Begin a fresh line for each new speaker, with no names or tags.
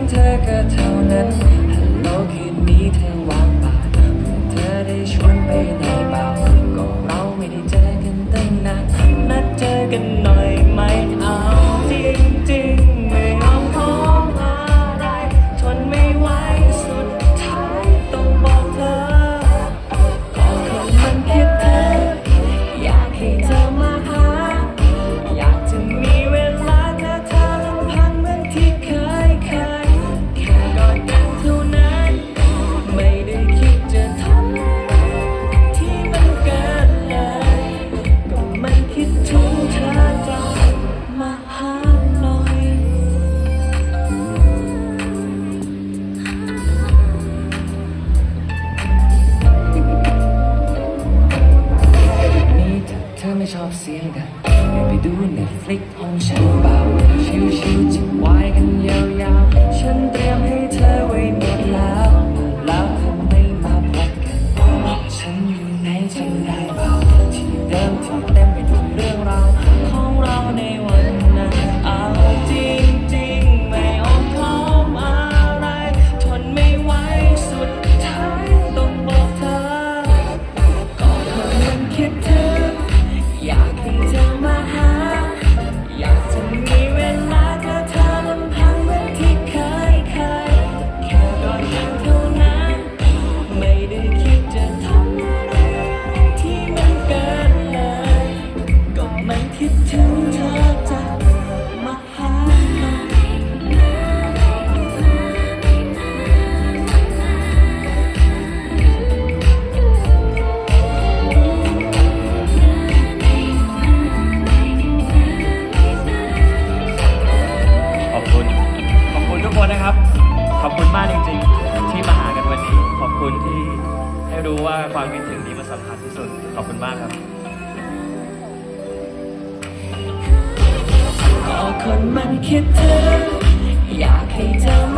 งเธอก็เท่านั้นฮัลโหลคืนนี้เธอว่างเปล่าเพื่อเธอได้ชวนไปไหนเปล่าก็เราไม่ได้เจอกันตั้งนานนัดเจอกันหน่อยไหมเอาจริงๆไม่ยอมขออะไรทนไม่ไหวสุดท้ายต้องบอกเธอก็คนมันคิดถึงอยากให้เธอ ไม่ชอบเสียงดังไปดูเน็ตฟลิกห้องฉันเบาชิวๆจิบไวายกันยาวๆ ฉันเตรียมให้เธอไว้หมดแล้ว แล้วเธอไม่มาพบกันบอกฉันอยู่ไหนจำได้เปล่าที่เดิมที่เต็มไปด้วยเรื่องราวของเราในวันนั้นเอาจริงๆ ไม่อ้อมค้อมอะไร ทนไม่ไหวสุดท้ายต้องบอกเธอ ก็คนมันคิดถึงอ
ขอบคุณ ขอบคุณทุกคนนะครับ ขอบคุณมากจริงๆ ที่มาหากันวันนี้ ขอบคุณที่ให้รู้ว่าความคิดถึงนี้มันสำคัญที่สุด ขอบคุณมากครับ
คนมันคิดถึงอยากให้เธอ